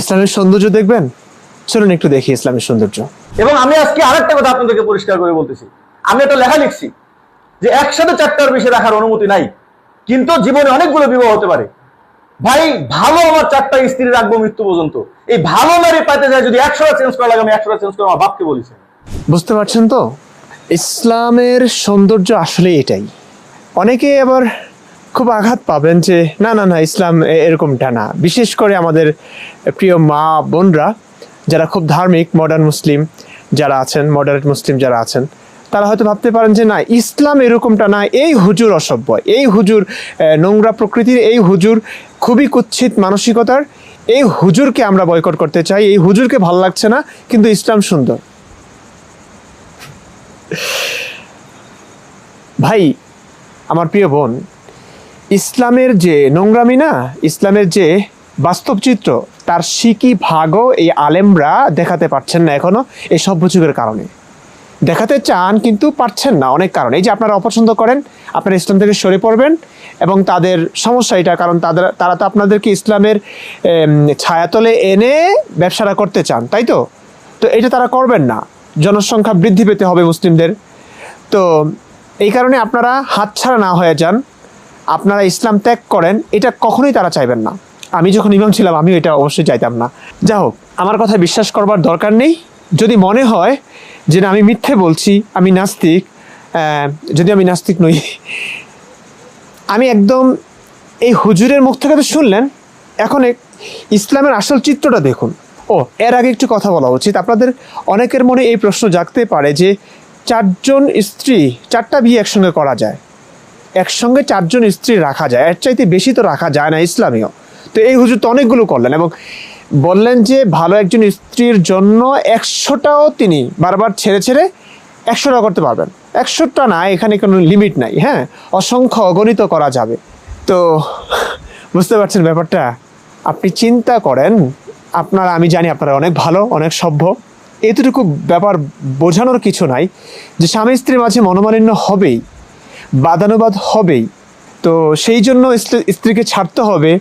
ইসলামের সৌন্দর্য দেখবেন? চলুন একটু দেখি ইসলামের সৌন্দর্য। এবং আমি আজকে আরেকটা কথা আপনাদেরকে পরিষ্কার করে বলতেছি। আমি একটা লেখা লিখছি যে একসাথে চারটার বেশি রাখার অনুমতি নাই কিন্তু জীবনে অনেকগুলো বিবাহ হতে পারে। ভাই ভালো আমার চারটা স্ত্রী রাখব মৃত্যু পর্যন্ত। এই ভালো নারী পাইতে যায় যদি একশোটা চেঞ্জ করা লাগে আমি একশোটা চেঞ্জ করে আমার বাপকে বলেছি বুঝতে পারছেন তো? ইসলামের সৌন্দর্য আসলে এটাই। অনেকে আবার খুব আঘাত পাবেন যে, না না না, ইসলাম এরকমটা না। বিশেষ করে আমাদের প্রিয় মা, বোনরা, যারা খুব ধার্মিক মডার্ন মুসলিম যারা আছেন মডারেট মুসলিম যারা আছেন, তারা হয়তো ভাবতে পারেন যে, না, ইসলাম এরকমটা না, এই হুজুর অসভ্য। এই হুজুর নোংরা প্রকৃতির, এই হুজুর খুবই কুৎসিত মানসিকতার, এই হুজুরকে আমরা বয়কট করতে চাই, এই হুজুরকে ভালো লাগছে না, কিন্তু ইসলাম সুন্দর। ভাই, আমার প্রিয় বোন ইসলামের যে নোংরামি না, ইসলামের যে বাস্তব চিত্র, তার সিকি ভাগও এই আলেমরা দেখাতে পারছেন না এখনও এই সভ্য যুগের কারণে। দেখাতে চান কিন্তু পারছেন না অনেক কারণে। এই যে আপনারা অপছন্দ করেন, আপনারা ইসলাম থেকে সরে পড়বেন এবং তাদের সমস্যা এটা, কারণ তাদের, তারা তো আপনাদেরকে ইসলামের ছায়াতলে এনে ব্যবসাটা করতে চান, তাই তো? তো এটা তারা করবেন না। জনসংখ্যা বৃদ্ধি পেতে হবে মুসলিমদের। তো এই কারণে আপনারা হাতছাড়া না হয়ে যান। আপনারা ইসলাম ত্যাগ করেন, এটা কখনোই তারা চাইবেন না। আমি যখন ইমাম ছিলাম, আমিও এটা অবশ্যই চাইতাম না। যা হোক, আমার কথা বিশ্বাস করবার দরকার নেই। যদি মনে হয় যে না, আমি মিথ্যে বলছি, আমি নাস্তিক যদি আমি নাস্তিক নই, আমি একদম এই হুজুরের মুখ থেকে তো শুনলেন। এখন ইসলামের আসল চিত্রটা দেখুন। ও, এর আগে একটু কথা বলা উচিত। আপনাদের অনেকের মনে এই প্রশ্ন জাগতে পারে যে, চারজন স্ত্রী, চারটা বিয়ে একসঙ্গে করা যায়। একসঙ্গে চারজন স্ত্রী রাখা যায়, এর চাইতে বেশি তো রাখা যায় না ইসলামীয়। তো এই হুজুর তো অনেকগুলো করলেন এবং বললেন যে ভালো একজন স্ত্রীর জন্য একশোটাও তিনি বারবার ছেড়ে ছেড়ে একশোটা করতে পারবেন। একশোটা না, এখানে কোনো লিমিট নাই হ্যাঁ? অসংখ্য অগণিত করা যাবে। তো বুঝতে পারছেন ব্যাপারটা? আপনি চিন্তা করেন, আপনারা, আমি জানি আপনারা অনেক ভালো, অনেক সভ্য। এতটুকু ব্যাপার বোঝানোর কিছু নাই যে স্বামী স্ত্রীর মাঝে মনোমালিন্য হবেই। বাদানুবাদ হবেই। তো সেই জন্য স্ত্রীকে ছাড়তে হবে।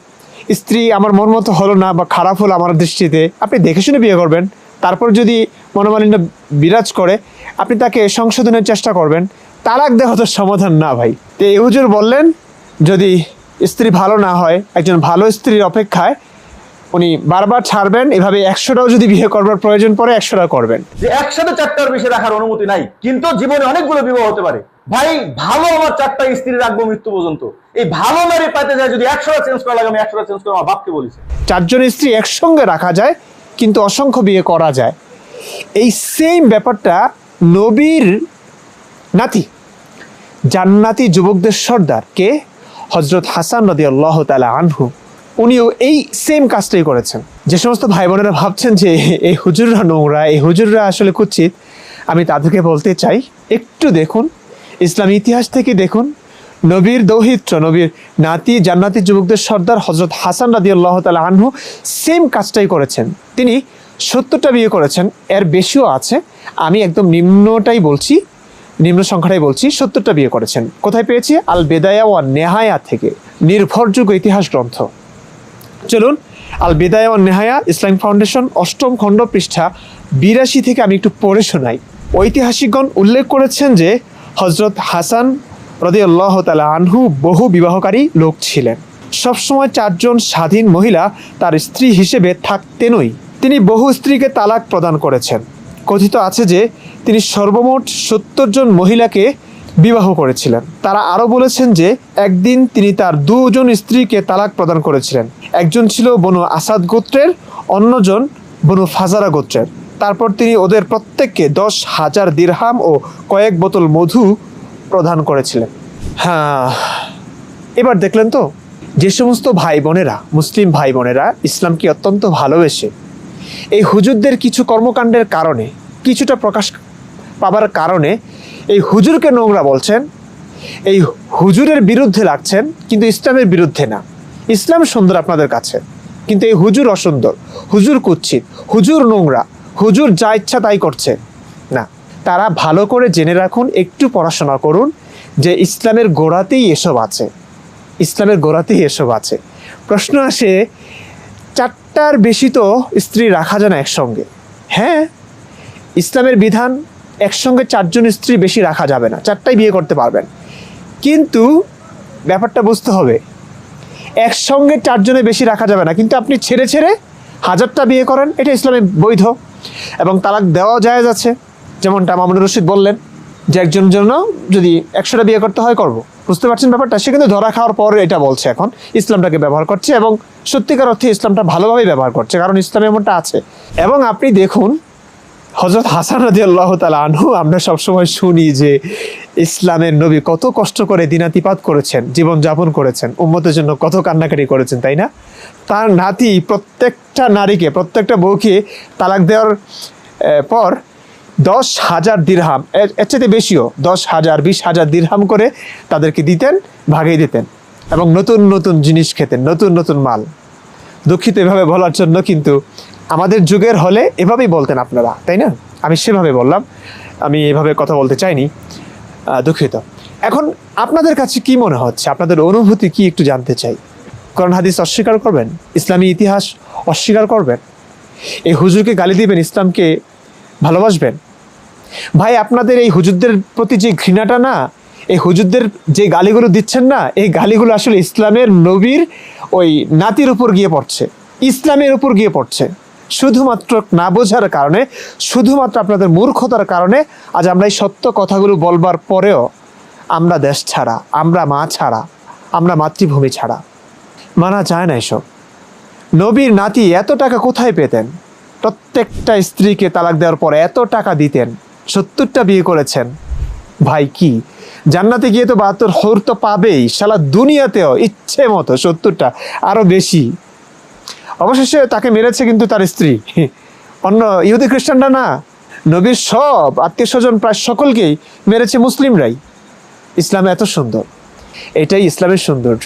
স্ত্রী আমার মন মতো হলো না বা খারাপ হলো আমার দৃষ্টিতে, আপনি দেখে শুনে বিয়ে করবেন। তারপর যদি মনোমালিন্য বিরাজ করে, আপনি তাকে সংশোধনের চেষ্টা করবেন। তালাক দেওয়া তো সমাধান না ভাই। তো এই হুজুর বললেন, যদি স্ত্রী ভালো না হয়, একজন ভালো স্ত্রীর অপেক্ষায় উনি বারবার ছাড়বেন, এভাবে একশোটাও যদি বিয়ে করবার প্রয়োজন পড়ে, একশোটা করবেন। যে একসাথে চারটার বেশি রাখার অনুমতি নাই, কিন্তু জীবনে অনেকগুলো বিবাহ হতে পারে। ভাই, ভালো আমার চারটা স্ত্রী রাখব মৃত্যু পর্যন্ত। এই ভালো নারী পাইতে যায় যদি একশোটা চেঞ্জ করা লাগে, আমি একশোটা চেঞ্জ করে আমার বাপকে বলেছি। চারজন স্ত্রী একসঙ্গে রাখা যায়, কিন্তু অসংখ্য বিয়ে করা যায়। এই সেম ব্যাপারটা নবীর নাতি, জান্নাতি যুবকদের সর্দার কে হজরত হাসান নদী আল্লাহ তালা আনহু, উনিও এই সেম কাজটাই করেছেন। যে সমস্ত ভাই বোনেরা ভাবছেন যে এই হুজুররা নোংরা, এই হুজুররা আসলে কুচ্ছিত, আমি তাদেরকে বলতে চাই, একটু দেখুন ইসলাম ইতিহাস থেকে দেখুন, নবীর দৌহিত্র, নবীর নাতি, জান্নাতি যুবকদের সর্দার হজরত হাসান রাদি আল্লাহ তালা আনহু সেম কাজটাই করেছেন। তিনি সত্তরটা বিয়ে করেছেন, এর বেশিও আছে। আমি একদম নিম্নটাই বলছি, নিম্ন সংখ্যাটাই বলছি, সত্তরটা বিয়ে করেছেন। কোথায় পেয়েছি? আল বেদায়া ও নেহায়া থেকে, নির্ভরযোগ্য ইতিহাস গ্রন্থ। চলুন, আল বেদায়া ও নেহায়া ইসলাম ফাউন্ডেশন অষ্টম খণ্ড পৃষ্ঠা বিরাশি থেকে আমি একটু পড়ে শোনাই। ঐতিহাসিকগণ উল্লেখ করেছেন যে হজরত হাসান রদি আল্লাহ তালা আনহু বহু বিবাহকারী লোক ছিলেন। সবসময় চারজন স্বাধীন মহিলা তার স্ত্রী হিসেবে থাকতেনই। তিনি বহু স্ত্রীকে তালাক প্রদান করেছেন। কথিত আছে যে, তিনি সর্বমোট সত্তর জন মহিলাকে বিবাহ করেছিলেন। তারা আরও বলেছেন যে, একদিন তিনি তার দুজন স্ত্রীকে তালাক প্রদান করেছিলেন। একজন ছিল বনু আসাদ গোত্রের, অন্যজন বনু ফাজারা গোত্রের। তারপর তিনি ওদের প্রত্যেককে দশ হাজার দিরহাম ও কয়েক বোতল মধু প্রদান করেছিলেন। হ্যাঁ এবার দেখলেন তো, যে সমস্ত ভাই বোনেরা, মুসলিম ভাই বোনেরা ইসলামকে অত্যন্ত ভালোবেসে এই হুজুরদের কিছু কর্মকাণ্ডের কারণে, কিছুটা প্রকাশ পাবার কারণে এই হুজুরকে নোংরা বলছেন, এই হুজুরের বিরুদ্ধে লাগছেন, কিন্তু ইসলামের বিরুদ্ধে না। ইসলাম সুন্দর আপনাদের কাছে, কিন্তু এই হুজুর অসুন্দর, হুজুর কুচ্ছিত, হুজুর নোংরা হুজুর যা ইচ্ছা তাই করছে। না, তারা ভালো করে জেনে রাখুন, একটু পড়াশোনা করুন যে ইসলামের গোড়াতেই এসব আছে। ইসলামের গোড়াতেই এসব আছে। প্রশ্ন আসে, চারটার বেশি তো স্ত্রী রাখা যায় না একসঙ্গে। হ্যাঁ ইসলামের বিধান একসঙ্গে চারজন স্ত্রী বেশি রাখা যাবে না, চারটাই বিয়ে করতে পারবেন। কিন্তু ব্যাপারটা বুঝতে হবে, একসঙ্গে চারজনে বেশি রাখা যাবে না। কিন্তু আপনি ছেড়ে ছেড়ে হাজারটা বিয়ে করেন, এটা ইসলামে বৈধ। এবং তালাক দেওয়াও জায়েজ আছে। যেমনটা মামুনুর রশিদ বললেন যে একজন জন্য যদি একশোটা বিয়ে করতে হয়, করব। বুঝতে পারছেন ব্যাপারটা? সে কিন্তু ধরা খাওয়ার পর এটা বলছে এখন, ইসলামটাকে ব্যবহার করছে এবং সত্যিকার অর্থে ইসলামটা ভালোভাবেই ব্যবহার করছে, কারণ ইসলামে এমনটা আছে। এবং আপনি দেখুন হজরত হাসান রাজি আল্লাহ তালা আনহু, আমরা সবসময় শুনি যে ইসলামের নবী কত কষ্ট করে দিনাতিপাত করেছেন, জীবন যাপন করেছেন, উম্মতের জন্য কত কান্নাকাটি করেছেন, তাই না? তার নাতি প্রত্যেকটা নারীকে, প্রত্যেকটা বউকে তালাক দেওয়ার পর দশ হাজার দিরহাম এর চাইতে বেশিও, দশ হাজার, বিশ হাজার দিরহাম করে তাদেরকে দিতেন, ভাগিয়ে দিতেন এবং নতুন নতুন জিনিস খেতেন, নতুন নতুন মাল। দুঃখিত এভাবে বলার জন্য কিন্তু আমাদের যুগের হলে এভাবেই বলতেন আপনারা, তাই না? আমি সেভাবে বললাম, আমি এভাবে কথা বলতে চাইনি দুঃখিত। এখন আপনাদের কাছে কি মনে হচ্ছে? আপনাদের অনুভূতি কি একটু জানতে চাই? কোরআন হাদিস অস্বীকার করবেন? ইসলামী ইতিহাস অস্বীকার করবেন? এই হুজুরকে গালি দিবেন, ইসলামকে ভালোবাসবেন? ভাই, আপনাদের এই হুজুরদের প্রতি যে ঘৃণাটা না, এই হুজুরদের যে গালিগুলো দিচ্ছেন না, এই গালিগুলো আসলে ইসলামের নবীর ওই নাতির উপর গিয়ে পড়ছে। ইসলামের উপর গিয়ে পড়ছে। শুধুমাত্র না বোঝার কারণে, শুধুমাত্র আপনাদের মূর্খতার কারণে আজ আমরা এই সত্য কথাগুলো বলবার পরেও আমরা দেশ ছাড়া, আমরা মা ছাড়া, আমরা মাতৃভূমি ছাড়া। মানা যায় না এসব। নবীর নাতি এত টাকা কোথায় পেতেন? প্রত্যেকটা স্ত্রীকে তালাক দেওয়ার পর এত টাকা দিতেন, সত্তরটা বিয়ে করেছেন। ভাই কি? জান্নাতে গিয়ে তো বাহাত্তর হর তো পাবেই, সালা দুনিয়াতেও ইচ্ছে মতো সত্তরটা, আরও বেশি। অবশেষে তাকে মেরেছে কিন্তু তার স্ত্রী। অন্য ইহুদি খ্রিস্টানরা না, নবীর সব আত্মীয় স্বজন প্রায় সকলকেই মেরেছে মুসলিমরাই। ইসলাম এত সুন্দর। এটাই ইসলামের সৌন্দর্য।